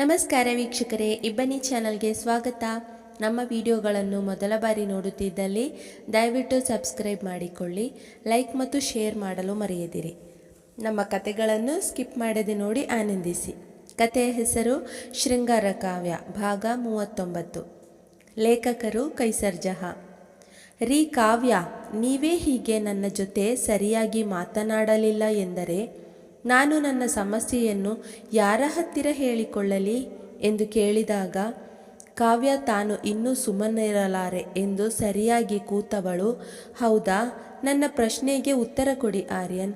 ನಮಸ್ಕಾರ ವೀಕ್ಷಕರೇ, ಇಬ್ಬನಿ ಚಾನಲ್ಗೆ ಸ್ವಾಗತ. ನಮ್ಮ ವಿಡಿಯೋಗಳನ್ನು ಮೊದಲ ಬಾರಿ ನೋಡುತ್ತಿದ್ದಲ್ಲಿ ದಯವಿಟ್ಟು ಸಬ್ಸ್ಕ್ರೈಬ್ ಮಾಡಿಕೊಳ್ಳಿ, ಲೈಕ್ ಮತ್ತು ಶೇರ್ ಮಾಡಲು ಮರೆಯದಿರಿ. ನಮ್ಮ ಕತೆಗಳನ್ನು ಸ್ಕಿಪ್ ಮಾಡದೆ ನೋಡಿ ಆನಂದಿಸಿ. ಕತೆಯ ಹೆಸರು ಶೃಂಗಾರ ಕಾವ್ಯ ಭಾಗ ಮೂವತ್ತೊಂಬತ್ತು. ಲೇಖಕರು ಕೈಸರ್ ಜಹಾ ರೀ ಕಾವ್ಯ, ನೀವೇ ಹೀಗೆ ನನ್ನ ಜೊತೆ ಸರಿಯಾಗಿ ಮಾತನಾಡಲಿಲ್ಲ ಎಂದರೆ ನಾನು ನನ್ನ ಸಮಸ್ಯೆಯನ್ನು ಯಾರ ಹತ್ತಿರ ಹೇಳಿಕೊಳ್ಳಲಿ? ಎಂದು ಕೇಳಿದಾಗ, ಕಾವ್ಯ ತಾನು ಇನ್ನೂ ಸುಮ್ಮನಿರಲಾರೆ ಎಂದು ಸರಿಯಾಗಿ ಕೂತವಳು. ಹೌದಾ, ನನ್ನ ಪ್ರಶ್ನೆಗೆ ಉತ್ತರ ಕೊಡಿ ಆರ್ಯನ್.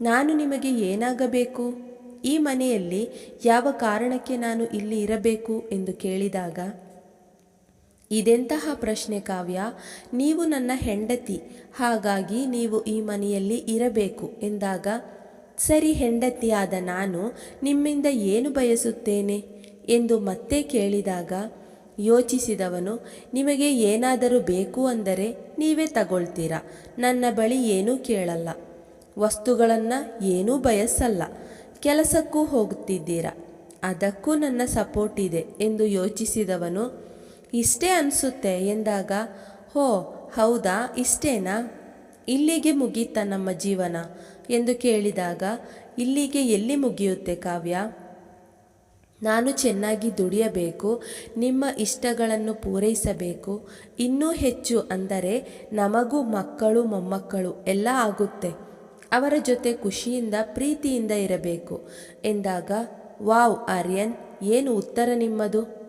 ನಾನು ನಿಮಗೆ ಏನಾಗಬೇಕು? ಈ ಮನೆಯಲ್ಲಿ ಯಾವ ಕಾರಣಕ್ಕೆ ನಾನು ಇಲ್ಲಿ ಇರಬೇಕು? ಎಂದು ಕೇಳಿದಾಗ, ಇದೆಂತಹ ಪ್ರಶ್ನೆ ಕಾವ್ಯ? ನೀವು ನನ್ನ ಹೆಂಡತಿ, ಹಾಗಾಗಿ ನೀವು ಈ ಮನೆಯಲ್ಲಿ ಇರಬೇಕು ಎಂದಾಗ ಸರಿ ಹೆಂಡತಿಯಾದ ನಾನು ನಿಮ್ಮಿಂದ ಏನು ಬಯಸುತ್ತೇನೆ? ಎಂದು ಮತ್ತೆ ಕೇಳಿದಾಗ ಯೋಚಿಸಿದವನು, ನಿಮಗೆ ಏನಾದರೂ ಬೇಕು ಅಂದರೆ ನೀವೇ ತಗೊಳ್ತೀರಾ? ನನ್ನ ಬಳಿ ಏನೂ ಕೇಳಲ್ಲ. ವಸ್ತುಗಳನ್ನು ಏನೂ ಬಯಸಲ್ಲ. ಕೆಲಸಕ್ಕೂ ಹೋಗುತ್ತಿದ್ದೀರಾ? ಅದಕ್ಕೂ ನನ್ನ ಸಪೋರ್ಟ್ ಇದೆ ಎಂದು ಯೋಚಿಸಿದವನು, ಇಷ್ಟೇ ಅನಿಸುತ್ತೆ ಎಂದಾಗ, ಹೋ, ಹೌದಾ, ಇಷ್ಟೇನಾ? ಇಲ್ಲಿಗೆ ಮುಗೀತಾ ನಮ್ಮ ಜೀವನ. ಎಂದು ಕೇಳಿದಾಗ, ಇಲ್ಲಿಗೆ ಎಲ್ಲಿ ಮುಗಿಯುತ್ತೆ ಕಾವ್ಯ? ನಾನು ಚೆನ್ನಾಗಿ ದುಡಿಯಬೇಕು, ನಿಮ್ಮ ಇಷ್ಟಗಳನ್ನು ಪೂರೈಸಬೇಕು, ಇನ್ನೂ ಹೆಚ್ಚು ಅಂದರೆ ನಮಗೂ ಮಕ್ಕಳು, ಮೊಮ್ಮಕ್ಕಳು ಎಲ್ಲ ಆಗುತ್ತೆ. ಅವರ ಜೊತೆ ಖುಷಿಯಿಂದ, ಪ್ರೀತಿಯಿಂದ ಇರಬೇಕು. ಎಂದಾಗ, ವಾವ್ ಆರ್ಯನ್, ಏನು ಉತ್ತರ ನಿಮ್ಮದು?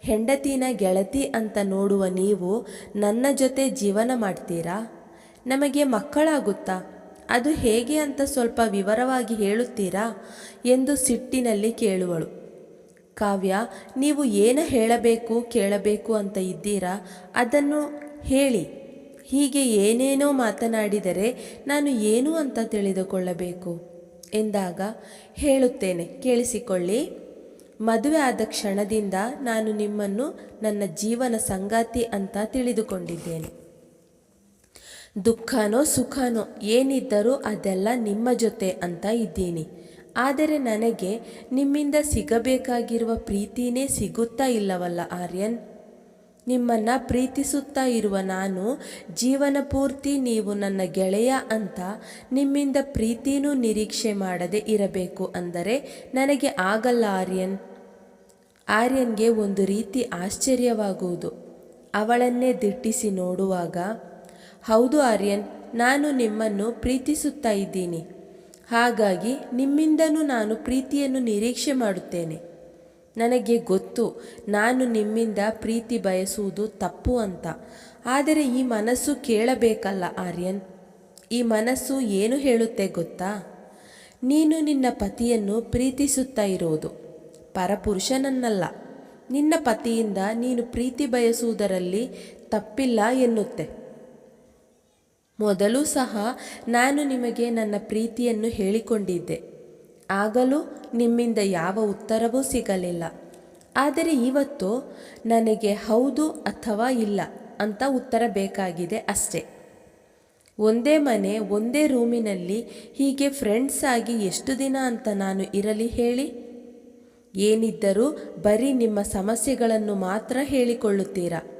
ಹೆಂಡತಿನ ಗೆಳತಿ ಅಂತ ನೋಡುವ ನೀವು ನನ್ನ ಜೊತೆ ಜೀವನ ಮಾಡ್ತೀರಾ? ನಮಗೆ ಮಕ್ಕಳಾಗುತ್ತಾ? ಅದು ಹೇಗೆ ಅಂತ ಸ್ವಲ್ಪ ವಿವರವಾಗಿ ಹೇಳುತ್ತೀರಾ ಎಂದು ಸಿಟ್ಟಿನಲ್ಲಿ ಕೇಳುವಳು. ಕಾವ್ಯ, ನೀವು ಏನು ಹೇಳಬೇಕು, ಕೇಳಬೇಕು ಅಂತ ಇದ್ದೀರಾ? ಅದನ್ನು ಹೇಳಿ. ಹೀಗೆ ಏನೇನೋ ಮಾತನಾಡಿದರೆ ನಾನು ಏನು ಅಂತ ತಿಳಿದುಕೊಳ್ಳಬೇಕು? ಎಂದಾಗ ಹೇಳುತ್ತೇನೆ, ಕೇಳಿಸಿಕೊಳ್ಳಿ. ಮದುವೆ ಆದ ಕ್ಷಣದಿಂದ ನಾನು ನಿಮ್ಮನ್ನು ನನ್ನ ಜೀವನ ಸಂಗಾತಿ ಅಂತ ತಿಳಿದುಕೊಂಡಿದ್ದೇನೆ. ದುಃಖನೋ ಸುಖನೋ ಏನಿದ್ದರೂ ಅದೆಲ್ಲ ನಿಮ್ಮ ಜೊತೆ ಅಂತ ಇದ್ದೀನಿ. ಆದರೆ ನನಗೆ ನಿಮ್ಮಿಂದ ಸಿಗಬೇಕಾಗಿರುವ ಪ್ರೀತಿನೇ ಸಿಗುತ್ತಾ ಇಲ್ಲವಲ್ಲ ಆರ್ಯನ್? ನಿಮ್ಮನ್ನು ಪ್ರೀತಿಸುತ್ತಾ ಇರುವ ನಾನು ಜೀವನ ಪೂರ್ತಿ ನೀವು ನನ್ನ ಗೆಳೆಯ ಅಂತ ನಿಮ್ಮಿಂದ ಪ್ರೀತಿನೂ ನಿರೀಕ್ಷೆ ಮಾಡದೆ ಇರಬೇಕು ಅಂದರೆ ನನಗೆ ಆಗಲ್ಲ ಆರ್ಯನ್. ಆರ್ಯನ್ಗೆ ಒಂದು ರೀತಿ ಆಶ್ಚರ್ಯವಾಗುವುದು. ಅವಳನ್ನೇ ದಿಟ್ಟಿಸಿ ನೋಡುವಾಗ ಹೌದು ಆರ್ಯನ್, ನಾನು ನಿಮ್ಮನ್ನು ಪ್ರೀತಿಸುತ್ತಾ ಇದ್ದೀನಿ. ಹಾಗಾಗಿ ನಿಮ್ಮಿಂದನೂ ನಾನು ಪ್ರೀತಿಯನ್ನು ನಿರೀಕ್ಷೆ ಮಾಡುತ್ತೇನೆ. ನನಗೆ ಗೊತ್ತು, ನಾನು ನಿಮ್ಮಿಂದ ಪ್ರೀತಿ ಬಯಸುವುದು ತಪ್ಪು ಅಂತ. ಆದರೆ ಈ ಮನಸ್ಸು ಕೇಳಬೇಕಲ್ಲ ಆರ್ಯನ್? ಈ ಮನಸ್ಸು ಏನು ಹೇಳುತ್ತೆ ಗೊತ್ತಾ? ನೀನು ನಿನ್ನ ಪತಿಯನ್ನು ಪ್ರೀತಿಸುತ್ತಾ ಇರೋದು. ಪರಪುರುಷನನ್ನಲ್ಲ. ನಿನ್ನ ಪತಿಯಿಂದ ನೀನು ಪ್ರೀತಿ ಬಯಸುವುದರಲ್ಲಿ ತಪ್ಪಿಲ್ಲ ಎನ್ನುತ್ತೆ. ಮೊದಲು ಸಹ ನಾನು ನಿಮಗೆ ನನ್ನ ಪ್ರೀತಿಯನ್ನು ಹೇಳಿಕೊಂಡಿದ್ದೆ. ಆಗಲೂ ನಿಮ್ಮಿಂದ ಯಾವ ಉತ್ತರವೂ ಸಿಗಲಿಲ್ಲ. ಆದರೆ ಇವತ್ತು ನನಗೆ ಹೌದು ಅಥವಾ ಇಲ್ಲ ಅಂತ ಉತ್ತರ ಬೇಕಾಗಿದೆ ಅಷ್ಟೆ. ಒಂದೇ ಮನೆ, ಒಂದೇ ರೂಮಿನಲ್ಲಿ ಹೀಗೆ ಫ್ರೆಂಡ್ಸ್ ಆಗಿ ಎಷ್ಟು ದಿನ ಅಂತ ನಾನು ಇರಲಿ ಹೇಳಿ? ಏನಿದ್ದರೂ ಬರೀ ನಿಮ್ಮ ಸಮಸ್ಯೆಗಳನ್ನು ಮಾತ್ರ ಹೇಳಿಕೊಳ್ಳುತ್ತೀರಾ?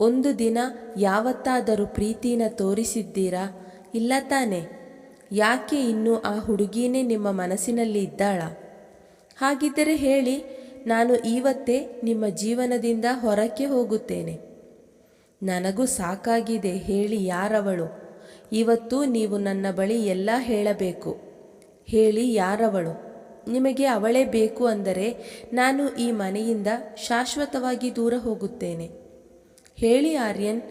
ಒಂದು ದಿನ ಯಾವತ್ತಾದರೂ ಪ್ರೀತಿನ ತೋರಿಸಿದ್ದೀರಾ? ಇಲ್ಲ ತಾನೆ. ಯಾಕೆ ಇನ್ನೂ ಆ ಹುಡುಗಿನೇ ನಿಮ್ಮ ಮನಸ್ಸಿನಲ್ಲಿ ಇದ್ದಾಳ? ಹಾಗಿದ್ದರೆ ಹೇಳಿ, ನಾನು ಇವತ್ತೇ ನಿಮ್ಮ ಜೀವನದಿಂದ ಹೊರಕ್ಕೆ ಹೋಗುತ್ತೇನೆ. ನನಗೂ ಸಾಕಾಗಿದೆ ಹೇಳಿ ಯಾರವಳು? ಇವತ್ತು ನೀವು ನನ್ನ ಬಳಿ ಎಲ್ಲ ಹೇಳಬೇಕು. ಹೇಳಿ ಯಾರವಳು? ನಿಮಗೆ ಅವಳೇ ಬೇಕು ಅಂದರೆ ನಾನು ಈ ಮನೆಯಿಂದ ಶಾಶ್ವತವಾಗಿ ದೂರ ಹೋಗುತ್ತೇನೆ. ಹೇಳಿ ಆರ್ಯನ್,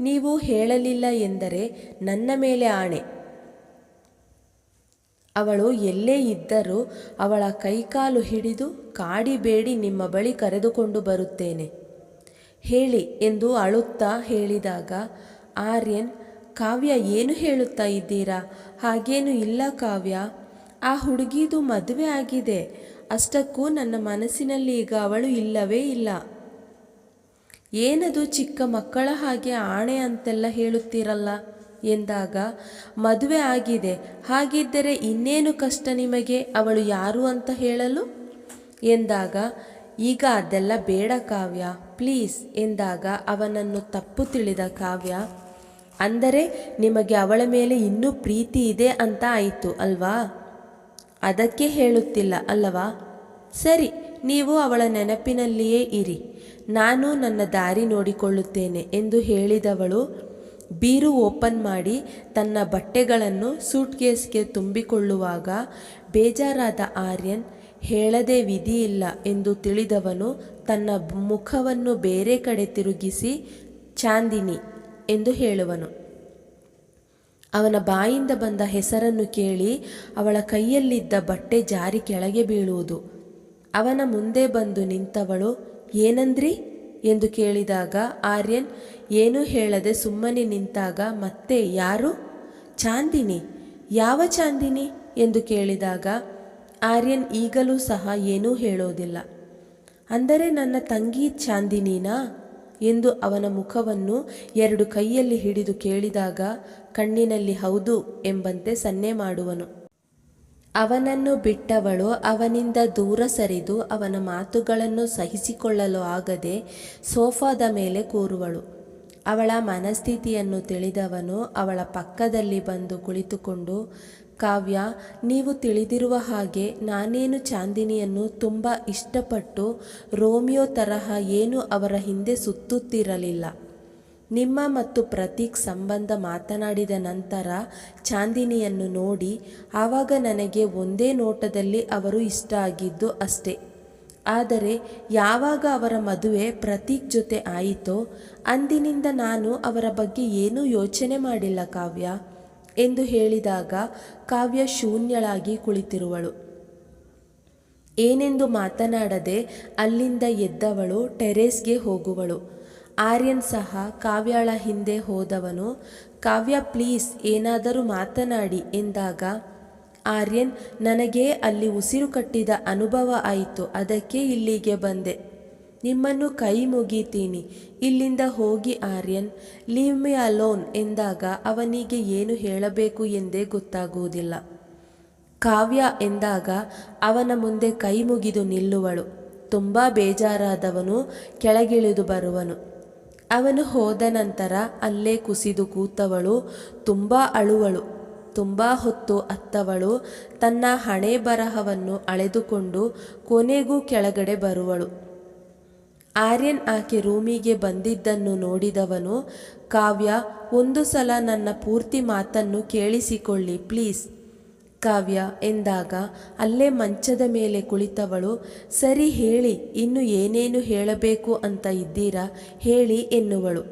ನೀವು ಹೇಳಲಿಲ್ಲ ಎಂದರೆ ನನ್ನ ಮೇಲೆ ಆಣೆ. ಅವಳು ಎಲ್ಲೇ ಇದ್ದರೂ ಅವಳ ಕೈಕಾಲು ಹಿಡಿದು ಕಾಡಿಬೇಡಿ ನಿಮ್ಮ ಬಳಿ ಕರೆದುಕೊಂಡು ಬರುತ್ತೇನೆ. ಹೇಳಿ ಎಂದು ಅಳುತ್ತಾ ಹೇಳಿದಾಗ, ಆರ್ಯನ್, ಕಾವ್ಯ ಏನು ಹೇಳುತ್ತಾ ಇದ್ದೀರಾ? ಹಾಗೇನು ಇಲ್ಲ ಕಾವ್ಯ. ಆ ಹುಡುಗಿದು ಮದುವೆ ಆಗಿದೆ. ಅಷ್ಟಕ್ಕೂ ನನ್ನ ಮನಸ್ಸಿನಲ್ಲಿ ಈಗ ಅವಳು ಇಲ್ಲವೇ ಇಲ್ಲ. ಏನದು ಚಿಕ್ಕ ಮಕ್ಕಳ ಹಾಗೆ ಆಣೆ ಅಂತೆಲ್ಲ ಹೇಳುತ್ತೀರಲ್ಲ? ಎಂದಾಗ, ಮದುವೆ ಆಗಿದೆ, ಹಾಗಿದ್ದರೆ ಇನ್ನೇನು ಕಷ್ಟ ನಿಮಗೆ? ಅವಳು ಯಾರು ಅಂತ ಹೇಳಲು? ಎಂದಾಗ, ಈಗ ಅದೆಲ್ಲ ಬೇಡ ಕಾವ್ಯ, ಪ್ಲೀಸ್ ಎಂದಾಗ ಅವನನ್ನು ತಪ್ಪು ತಿಳಿದ ಕಾವ್ಯ, ಅಂದರೆ ನಿಮಗೆ ಅವಳ ಮೇಲೆ ಇನ್ನೂ ಪ್ರೀತಿ ಇದೆ ಅಂತ ಆಯಿತು, ಅಲ್ವಾ? ಅದಕ್ಕೆ ಹೇಳುತ್ತಿಲ್ಲ, ಅಲ್ಲವಾ? ಸರಿ. ನೀವು ಅವಳ ನೆನಪಿನಲ್ಲಿಯೇ ಇರಿ. ನಾನು ನನ್ನ ದಾರಿ ನೋಡಿಕೊಳ್ಳುತ್ತೇನೆ ಎಂದು ಹೇಳಿದವಳು ಬೀರು ಓಪನ್ ಮಾಡಿ ತನ್ನ ಬಟ್ಟೆಗಳನ್ನು ಸೂಟ್ಕೇಸ್ಗೆ ತುಂಬಿಕೊಳ್ಳುವಾಗ, ಬೇಜಾರಾದ ಆರ್ಯನ್, ಹೇಳದೆ ವಿಧಿಯಿಲ್ಲ ಎಂದು ತಿಳಿದವನು ತನ್ನ ಮುಖವನ್ನು ಬೇರೆ ಕಡೆ ತಿರುಗಿಸಿ, ಚಾಂದಿನಿ ಎಂದು ಹೇಳುವನು. ಅವನ ಬಾಯಿಂದ ಬಂದ ಹೆಸರನ್ನು ಕೇಳಿ ಅವಳ ಕೈಯಲ್ಲಿದ್ದ ಬಟ್ಟೆ ಜಾರಿ ಕೆಳಗೆ ಬೀಳುವುದು. ಅವನ ಮುಂದೆ ಬಂದು ನಿಂತವಳು, ಏನಂದ್ರಿ? ಎಂದು ಕೇಳಿದಾಗ ಆರ್ಯನ್, ಏನೂ ಹೇಳದೆ ಸುಮ್ಮನೆ ನಿಂತಾಗ ಮತ್ತೆ ಯಾರು? ಚಾಂದಿನಿ. ಯಾವ ಚಾಂದಿನಿ? ಎಂದು ಕೇಳಿದಾಗ ಆರ್ಯನ್ ಈಗಲೂ ಸಹ ಏನೂ ಹೇಳೋದಿಲ್ಲ. ಅಂದರೆ ನನ್ನ ತಂಗಿ ಚಾಂದಿನಿನಾ? ಎಂದು ಅವನ ಮುಖವನ್ನು ಎರಡು ಕೈಯಲ್ಲಿ ಹಿಡಿದು ಕೇಳಿದಾಗ ಕಣ್ಣಿನಲ್ಲಿ ಹೌದು ಎಂಬಂತೆ ಸನ್ನೆ ಮಾಡುವನು. ಅವನನ್ನು ಬಿಟ್ಟವಳು, ಅವನಿಂದ ದೂರ ಸರಿದು ಅವನ ಮಾತುಗಳನ್ನು ಸಹಿಸಿಕೊಳ್ಳಲು ಆಗದೆ ಸೋಫಾದ ಮೇಲೆ ಕೂರುವಳು. ಅವಳ ಮನಸ್ಥಿತಿಯನ್ನು ತಿಳಿದವನು ಅವಳ ಪಕ್ಕದಲ್ಲಿ ಬಂದು ಕುಳಿತುಕೊಂಡು, ಕಾವ್ಯ, ನೀವು ತಿಳಿದಿರುವ ಹಾಗೆ ನಾನೇನು ಚಾಂದಿನಿಯನ್ನು ತುಂಬ ಇಷ್ಟಪಟ್ಟು ರೋಮಿಯೋ ತರಹ ಏನು ಅವರ ಹಿಂದೆ ಸುತ್ತುತ್ತಿರಲಿಲ್ಲ. ನಿಮ್ಮ ಮತ್ತು ಪ್ರತೀಕ್ ಸಂಬಂಧ ಮಾತನಾಡಿದ ನಂತರ ಚಾಂದಿನಿಯನ್ನು ನೋಡಿ, ಆವಾಗ ನನಗೆ ಒಂದೇ ನೋಟದಲ್ಲಿ ಅವರು ಇಷ್ಟ ಆಗಿದ್ದು ಅಷ್ಟೇ. ಆದರೆ ಯಾವಾಗ ಅವರ ಮದುವೆ ಪ್ರತೀಕ್ ಜೊತೆ ಆಯಿತೋ, ಅಂದಿನಿಂದ ನಾನು ಅವರ ಬಗ್ಗೆ ಏನೂ ಯೋಚನೆ ಮಾಡಿಲ್ಲ ಕಾವ್ಯ, ಎಂದು ಹೇಳಿದಾಗ ಕಾವ್ಯ ಶೂನ್ಯಳಾಗಿ ಕುಳಿತಿರುವಳು. ಏನೆಂದು ಮಾತನಾಡದೆ ಅಲ್ಲಿಂದ ಎದ್ದವಳು, ಟೆರೇಸ್ಗೆ ಹೋಗುವಳು. ಆರ್ಯನ್ ಸಹ ಕಾವ್ಯಾಳ ಹಿಂದೆ ಹೋದವನು. ಕಾವ್ಯ ಪ್ಲೀಸ್ ಏನಾದರೂ ಮಾತನಾಡಿ ಎಂದಾಗ, ಆರ್ಯನ್, ನನಗೆ ಅಲ್ಲಿ ಉಸಿರು ಕಟ್ಟಿದ ಅನುಭವ ಆಯಿತು, ಅದಕ್ಕೆ ಇಲ್ಲಿಗೆ ಬಂದೆ. ನಿಮ್ಮನ್ನು ಕೈ ಮುಗಿತೀನಿ. ಇಲ್ಲಿಂದ ಹೋಗಿ ಆರ್ಯನ್ ಲೀವ್ ಮಿ ಅಲೋನ್ ಎಂದಾಗ ಅವನಿಗೆ ಏನು ಹೇಳಬೇಕು ಎಂದೇ ಗೊತ್ತಾಗುವುದಿಲ್ಲ. ಕಾವ್ಯ ಎಂದಾಗ ಅವನ ಮುಂದೆ ಕೈ ಮುಗಿದು ನಿಲ್ಲುವಳು. ತುಂಬ ಬೇಜಾರಾದವನು, ಕೆಳಗಿಳಿದು ಬರುವನು. ಅವನು ಹೋದ ನಂತರ ಅಲ್ಲೇ ಕುಸಿದು ಕೂತವಳು, ತುಂಬ ಅಳುವಳು, ತುಂಬ ಹೊತ್ತು ಅತ್ತವಳು, ತನ್ನ ಹಣೆ ಬರಹವನ್ನು ಅಳೆದುಕೊಂಡು ಕೊನೆಗೂ ಕೆಳಗಡೆ ಬರುವಳು. ಆರ್ಯನ್ ಆಕೆ ರೂಮಿಗೆ ಬಂದಿದ್ದನ್ನು ನೋಡಿದವನು, ಕಾವ್ಯ, ಒಂದು ಸಲ ನನ್ನ ಪೂರ್ತಿ ಮಾತನ್ನು ಕೇಳಿಸಿಕೊಳ್ಳಿ, ಪ್ಲೀಸ್. ಕಾವ್ಯ ಎಂದಾಗ ಅಲ್ಲೇ ಮಂಚದ ಮೇಲೆ ಕುಳಿತವಳು, ಸರಿ ಹೇಳಿ, ಇನ್ನು ಏನೇನು ಹೇಳಬೇಕು ಅಂತ ಇದ್ದೀರಾ? ಹೇಳಿ ಎನ್ನುವಳು.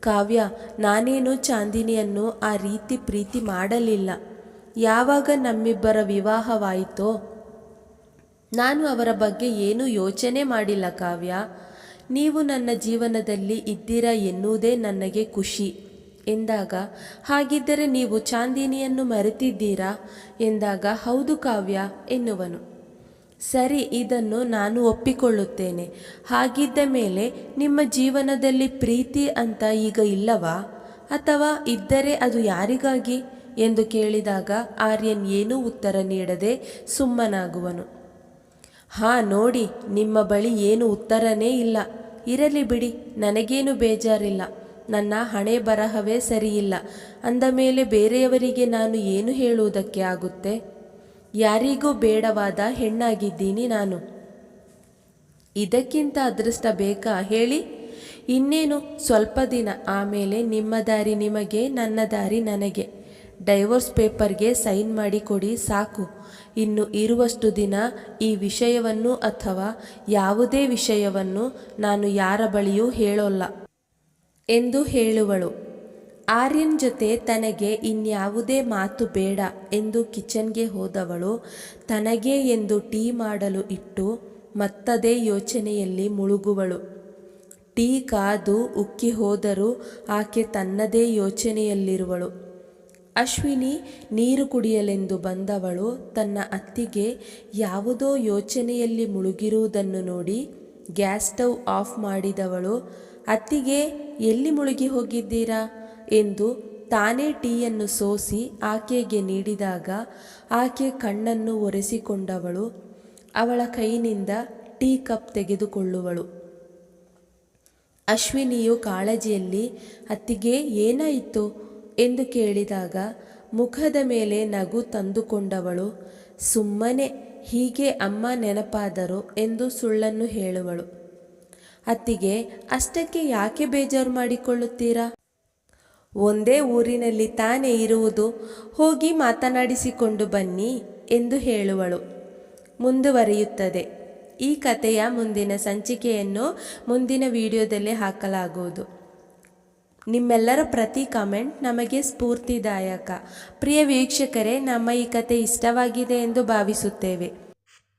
ಕಾವ್ಯ, ನಾನೇನು ಚಾಂದಿನಿಯನ್ನು ಆ ರೀತಿ ಪ್ರೀತಿ ಮಾಡಲಿಲ್ಲ. ಯಾವಾಗ ನಮ್ಮಿಬ್ಬರ ವಿವಾಹವಾಯಿತೋ, ನಾನು ಅವರ ಬಗ್ಗೆ ಏನೂ ಯೋಚನೆ ಮಾಡಿಲ್ಲ ಕಾವ್ಯ. ನೀವು ನನ್ನ ಜೀವನದಲ್ಲಿ ಇದ್ದೀರಾ ಎನ್ನುವುದೇ ನನಗೆ ಖುಷಿ. ಎಂದಾಗ, ಹಾಗಿದ್ದರೆ ನೀವು ಚಾಂದಿನಿಯನ್ನು ಮರೆತಿದ್ದೀರಾ? ಎಂದಾಗ, ಹೌದು ಕಾವ್ಯ, ಎನ್ನುವನು. ಸರಿ, ಇದನ್ನು ನಾನು ಒಪ್ಪಿಕೊಳ್ಳುತ್ತೇನೆ. ಹಾಗಿದ್ದ ಮೇಲೆ ನಿಮ್ಮ ಜೀವನದಲ್ಲಿ ಪ್ರೀತಿ ಅಂತ ಈಗ ಇಲ್ಲವಾ? ಅಥವಾ ಇದ್ದರೆ ಅದು ಯಾರಿಗಾಗಿ? ಎಂದು ಕೇಳಿದಾಗ, ಆರ್ಯನ್ ಏನೂ ಉತ್ತರ ನೀಡದೆ ಸುಮ್ಮನಾಗುವನು. ಹಾ, ನೋಡಿ, ನಿಮ್ಮ ಬಳಿ ಏನು ಉತ್ತರನೇ ಇಲ್ಲ. ಇರಲಿ ಬಿಡಿ, ನನಗೇನು ಬೇಜಾರಿಲ್ಲ. ನನ್ನ ಹಣೆ ಬರಹವೇ ಸರಿಯಿಲ್ಲ. ಅಂದ ಮೇಲೆ ಬೇರೆಯವರಿಗೆ ನಾನು ಏನು ಹೇಳುವುದಕ್ಕೆ ಆಗುತ್ತೆ? ಯಾರಿಗೂ ಬೇಡವಾದ ಹೆಣ್ಣಾಗಿದ್ದೀನಿ ನಾನು. ಇದಕ್ಕಿಂತ ಅದೃಷ್ಟ ಬೇಕಾ? ಹೇಳಿ. ಇನ್ನೇನು? ಸ್ವಲ್ಪ ದಿನ ಆಮೇಲೆ ನಿಮ್ಮ ದಾರಿ ನಿಮಗೆ, ನನ್ನ ದಾರಿ ನನಗೆ. ಡೈವೋರ್ಸ್ ಪೇಪರ್ಗೆ ಸೈನ್ ಮಾಡಿ ಕೊಡಿ, ಸಾಕು. ಇನ್ನು ಇರುವಷ್ಟು ದಿನ ಈ ವಿಷಯವನ್ನು ಅಥವಾ ಯಾವುದೇ ವಿಷಯವನ್ನು ನಾನು ಯಾರ ಬಳಿಯೂ ಹೇಳೋಲ್ಲ. ಎಂದು ಹೇಳುವಳು. ಆರ್ಯನ್ ಜೊತೆ ತನಗೆ ಇನ್ಯಾವುದೇ ಮಾತು ಬೇಡ ಎಂದು ಕಿಚನ್ಗೆ ಹೋದವಳು. ತನಗೆ ಎಂದು ಟೀ ಮಾಡಲು ಇಟ್ಟು ಮತ್ತದೇ ಯೋಚನೆಯಲ್ಲಿ ಮುಳುಗುವಳು. ಟೀ ಕಾದು ಉಕ್ಕಿ ಹೋದರೂ ಆಕೆ ತನ್ನದೇ ಯೋಚನೆಯಲ್ಲಿರುವಳು. ಅಶ್ವಿನಿ ನೀರು ಕುಡಿಯಲೆಂದು ಬಂದವಳು. ತನ್ನ ಅತ್ತಿಗೆ ಯಾವುದೋ ಯೋಚನೆಯಲ್ಲಿ ಮುಳುಗಿರುವುದನ್ನು ನೋಡಿ ಗ್ಯಾಸ್ ಸ್ಟವ್ ಆಫ್ ಮಾಡಿದವಳು. ಅತ್ತಿಗೆ ಎಲ್ಲಿ ಮುಳುಗಿ ಹೋಗಿದ್ದೀರಾ? ಎಂದು ತಾನೇ ಟೀಯನ್ನು ಸೋಸಿ ಆಕೆಗೆ ನೀಡಿದಾಗ ಆಕೆ ಕಣ್ಣನ್ನು ಒರೆಸಿಕೊಂಡವಳು. ಅವಳ ಕೈನಿಂದ ಟೀ ಕಪ್ ತೆಗೆದುಕೊಳ್ಳುವಳು. ಅಶ್ವಿನಿಯು ಕಾಳಜಿಯಲ್ಲಿ, ಅತ್ತಿಗೆ ಏನಾಯಿತು? ಎಂದು ಕೇಳಿದಾಗ ಮುಖದ ಮೇಲೆ ನಗು ತಂದುಕೊಂಡವಳು. ಸುಮ್ಮನೆ, ಹೀಗೆ ಅಮ್ಮ ನೆನಪಾದರು ಎಂದು ಸುಳ್ಳನ್ನು ಹೇಳುವಳು. ಅತ್ತಿಗೆ, ಅಷ್ಟಕ್ಕೆ ಯಾಕೆ ಬೇಜಾರು ಮಾಡಿಕೊಳ್ಳುತ್ತೀರಾ? ಒಂದೇ ಊರಿನಲ್ಲಿ ತಾನೇ ಇರುವುದು, ಹೋಗಿ ಮಾತನಾಡಿಸಿಕೊಂಡು ಬನ್ನಿ ಎಂದು ಹೇಳುವಳು. ಮುಂದುವರಿಯುತ್ತದೆ. ಈ ಕಥೆಯ ಮುಂದಿನ ಸಂಚಿಕೆಯನ್ನು ಮುಂದಿನ ವಿಡಿಯೋದಲ್ಲಿ ಹಾಕಲಾಗುವುದು. ನಿಮ್ಮೆಲ್ಲರ ಪ್ರತಿ ಕಮೆಂಟ್ ನಮಗೆ ಸ್ಫೂರ್ತಿದಾಯಕ. ಪ್ರಿಯ ವೀಕ್ಷಕರೇ, ನಮ್ಮ ಈ ಕತೆ ಇಷ್ಟವಾಗಿದೆ ಎಂದು ಭಾವಿಸುತ್ತೇವೆ.